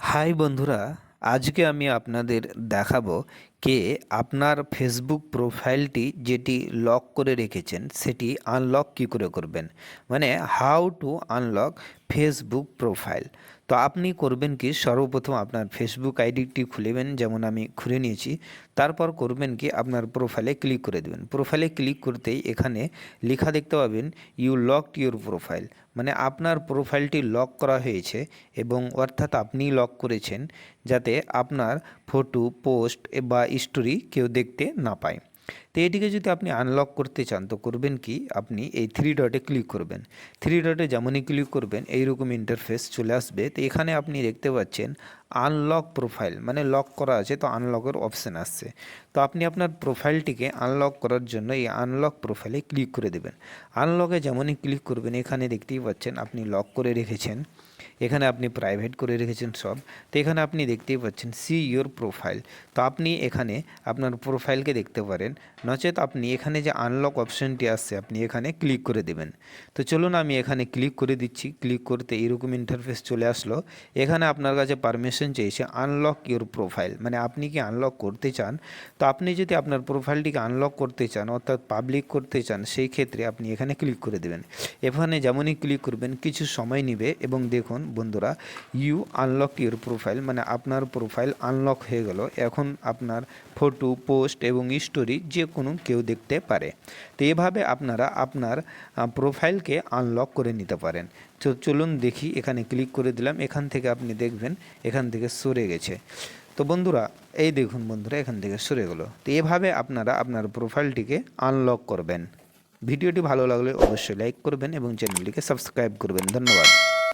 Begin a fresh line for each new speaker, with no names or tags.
High বন্ধুরা আজকে আমি আপনাদের দেখাবো কে আপনার ফেসবুক প্রোফাইলটি যেটি লক করে রেখেছেন, সেটি আনলক কী করে করবেন? মানে how to unlock Facebook profile তো আপনি করবেন কি, সর্বপ্রথম আপনার ফেসবুক আইডিটি খুলেবেন, যেমন আমি খুলে নিয়েছি। তারপর করবেন কি, আপনার প্রোফাইলে ক্লিক করে দেবেন। প্রোফাইলে ক্লিক করতেই এখানে লেখা দেখতে পাবেন ইউ লকড ইউর প্রোফাইল মানে আপনার প্রোফাইলটি লক করা হয়েছে এবং অর্থাৎ আপনি লক করেছেন, যাতে আপনার ফটো পোস্ট বা স্টোরি কেউ দেখতে না পায়। তো এটিকে যদি আপনি আনলক করতে চান, তো করবেন কি? আপনি এই থ্রি ডটে ক্লিক করবেন। থ্রি ডটে যেমনই ক্লিক করবেন, এইরকম ইন্টারফেস চলে আসবে। তো এখানে আপনি দেখতে পাচ্ছেন আনলক প্রোফাইল মানে লক করা আছে, তো আনলকের অপশান আসছে। তো আপনি আপনার প্রোফাইলটিকে আনলক করার জন্য এই আনলক প্রোফাইলে ক্লিক করে দেবেন। আনলকে যেমনই ক্লিক করবেন, এখানে দেখতেই পাচ্ছেন আপনি লক করে রেখেছেন। এখানে আপনি প্রাইভেট করে রেখেছেন সব। তো এখানে আপনি দেখতেই পাচ্ছেন সি ইয়োর প্রোফাইল তো আপনি এখানে আপনার প্রোফাইলকে দেখতে পারেন। নচেত আপনি এখানে যে আনলক অপশানটি আসছে আপনি এখানে ক্লিক করে দেবেন। তো চলুন আমি এখানে ক্লিক করে দিচ্ছি। ক্লিক করতে এরকম ইন্টারফেস চলে আসলো। এখানে আপনার কাছে পারমিশন চেয়েছে আনলক ইয়োর প্রোফাইল মানে আপনি কি আনলক করতে চান? তো আপনি যদি আপনার প্রোফাইলটিকে আনলক করতে চান, অর্থাৎ পাবলিক করতে চান, সেই ক্ষেত্রে আপনি এখানে ক্লিক করে দেবেন। এখানে যেমনই ক্লিক করবেন, কিছু সময় নেবে এবং দেখুন বন্ধুরা ইউ আনলক ইউর প্রোফাইল মানে আপনার প্রোফাইল আনলক হয়ে গেল। এখন আপনার ফটো পোস্ট এবং স্টোরি যে কোনো কেউ দেখতে পারে। তো এভাবে আপনারা আপনার প্রোফাইলকে আনলক করে নিতে পারেন। তো চলুন দেখি, এখানে ক্লিক করে দিলাম, এখান থেকে আপনি দেখবেন, এখান থেকে সরে গেছে। তো বন্ধুরা, এই দেখুন বন্ধুরা, এখান থেকে সরে গেলো। তো এভাবে আপনারা আপনার প্রোফাইলটিকে আনলক করবেন। ভিডিওটি ভালো লাগলে অবশ্যই লাইক করবেন এবং চ্যানেলটিকে সাবস্ক্রাইব করবেন। ধন্যবাদ।